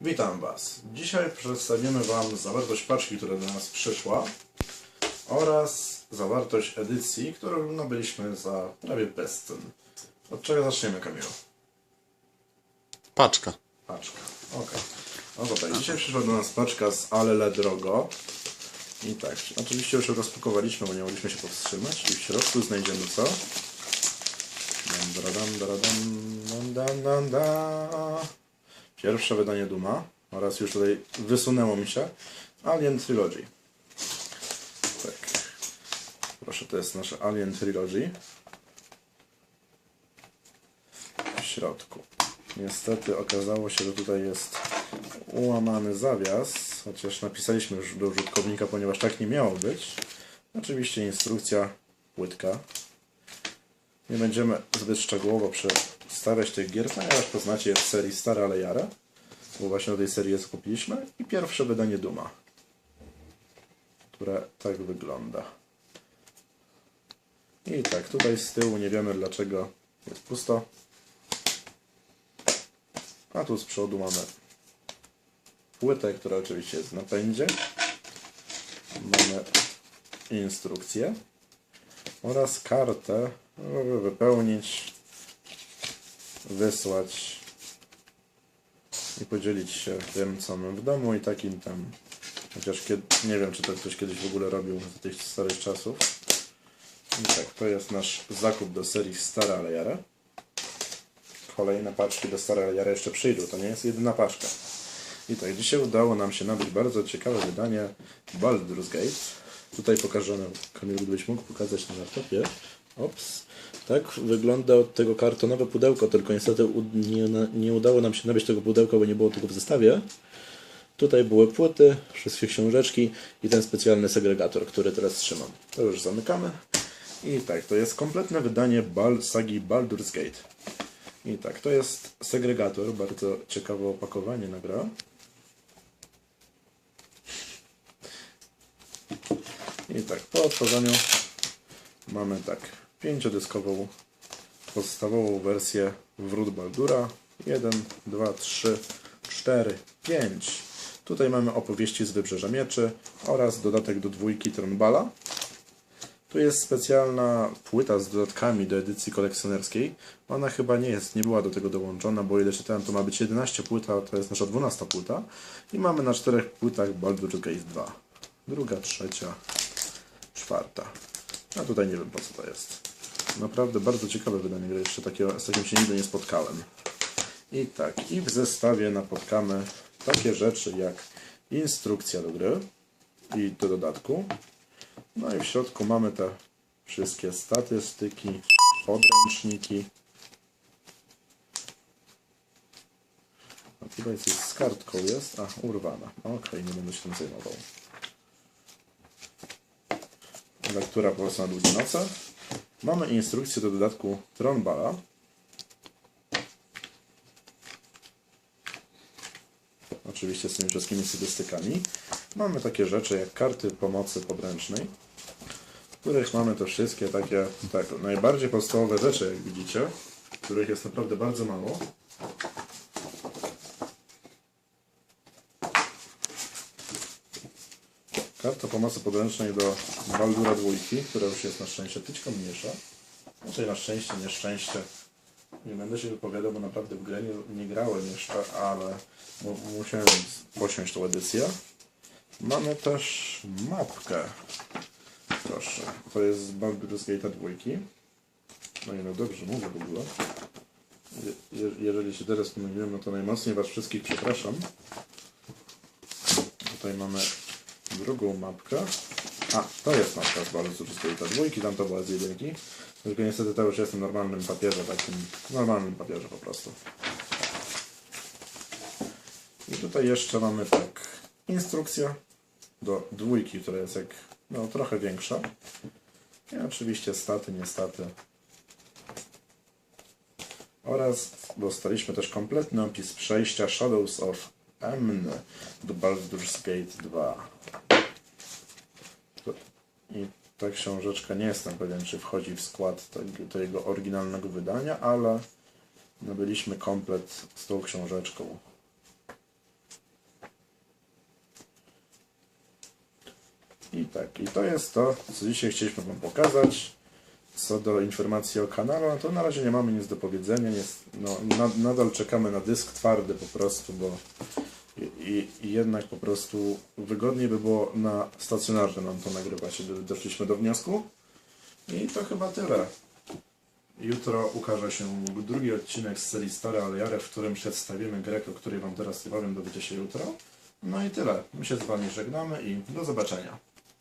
Witam Was. Dzisiaj przedstawimy Wam zawartość paczki, która do nas przyszła oraz zawartość edycji, którą nabyliśmy za prawie bezcen. Od czego zaczniemy, Kamilo? Paczka. Paczka. Okej. No to tak, dzisiaj przyszła do nas paczka z Alele Drogo. I tak, oczywiście już ją rozpakowaliśmy, bo nie mogliśmy się powstrzymać. I w środku znajdziemy co? Dam, dara, dam, dara, dam, dam, dam, dam, da. Pierwsze wydanie Duma oraz już tutaj wysunęło mi się Alien Trilogy. Tak. Proszę, to jest nasze Alien Trilogy. W środku. Niestety okazało się, że tutaj jest ułamany zawias, chociaż napisaliśmy już do użytkownika, ponieważ tak nie miało być. Oczywiście instrukcja, płytka. Nie będziemy zbyt szczegółowo przedstawiać tych gier, ponieważ poznacie w serii Stare ale Jare, bo właśnie do tej serii je skupiliśmy. I pierwsze wydanie Duma, które tak wygląda. I tak, tutaj z tyłu nie wiemy dlaczego jest pusto. A tu z przodu mamy płytę, która oczywiście jest w napędzie. Mamy instrukcję oraz kartę, żeby wypełnić, wysłać i podzielić się tym, co mamy w domu i takim tam. Chociaż kiedy, nie wiem, czy to ktoś kiedyś w ogóle robił z tych starych czasów. I tak, to jest nasz zakup do serii Stara ale Jara kolejne paczki do Stare Jary jeszcze przyjdą. To nie jest jedyna paczka. I tak, dzisiaj udało nam się nabyć bardzo ciekawe wydanie Baldur's Gate. Tutaj pokażę, Kamil, gdybyś mógł pokazać na laptopie. Ops. Tak wygląda od tego kartonowe pudełko, tylko niestety nie, nie udało nam się nabyć tego pudełka, bo nie było tego w zestawie. Tutaj były płyty, wszystkie książeczki i ten specjalny segregator, który teraz trzymam. To już zamykamy. I tak, to jest kompletne wydanie Bal sagi Baldur's Gate. I tak, to jest segregator, bardzo ciekawe opakowanie na grę. I tak, po otworzeniu mamy tak, pięciodyskową podstawową wersję Wrót Baldura. 1, 2, 3, 4, 5. Tutaj mamy opowieści z Wybrzeża Mieczy oraz dodatek do dwójki Tronbala. Tu jest specjalna płyta z dodatkami do edycji kolekcjonerskiej. Ona chyba nie jest, nie była do tego dołączona, bo ile czytałem, to ma być 11 płyta, to jest nasza 12 płyta. I mamy na czterech płytach Baldur's Gate 2. Druga, trzecia, czwarta. A tutaj nie wiem po co to jest. Naprawdę bardzo ciekawe wydanie gry, jeszcze takiego, z takim się nigdy nie spotkałem. I tak, i w zestawie napotkamy takie rzeczy jak instrukcja do gry i do dodatku. No i w środku mamy te wszystkie statystyki, podręczniki. A tutaj coś z kartką jest. A, urwana. Okej, nie będę się tym zajmował. Lektura po prostu na długie noce. Mamy instrukcję do dodatku Tronbala. Oczywiście z tymi wszystkimi statystykami. Mamy takie rzeczy jak karty pomocy podręcznej, w których mamy te wszystkie takie, tak, najbardziej podstawowe rzeczy, jak widzicie, których jest naprawdę bardzo mało. Karta pomocy podręcznej do Baldura dwójki, która już jest na szczęście tyćko mniejsza. Znaczy na szczęście, nieszczęście. Nie będę się wypowiadał, bo naprawdę w grę nie, nie grałem jeszcze, ale mu, musiałem posiąść tą edycję. Mamy też mapkę. Proszę, to jest z Baldur's Gate'a dwójki. No i no dobrze mówię w ogóle. Je, jeżeli się teraz pomyliłem, no to najmocniej Was wszystkich przepraszam. Tutaj mamy drugą mapkę. A, to jest mapka z Baldur's Gate'a dwójki, tam to była z jedynki. Tylko niestety to już jest w normalnym papierze, takim normalnym papierze po prostu. I tutaj jeszcze mamy tak instrukcję do dwójki, która jest jak no, trochę większa. I oczywiście staty, niestaty. Oraz dostaliśmy też kompletny opis przejścia Shadows of Amn do Baldur's Gate 2. I ta książeczka, nie jestem pewien, czy wchodzi w skład tego, oryginalnego wydania, ale nabyliśmy komplet z tą książeczką. I tak, i to jest to, co dzisiaj chcieliśmy Wam pokazać. Co do informacji o kanale, no to na razie nie mamy nic do powiedzenia. Jest, no, na, nadal czekamy na dysk twardy po prostu, bo i, i, jednak po prostu wygodniej by było na stacjonarze nam to nagrywać. Do- Doszliśmy do wniosku. I to chyba tyle. Jutro ukaże się drugi odcinek z serii Stare Aleare, w którym przedstawimy grę, o której Wam teraz nie powiem, dowiecie się jutro. No i tyle. My się z Wami żegnamy i do zobaczenia.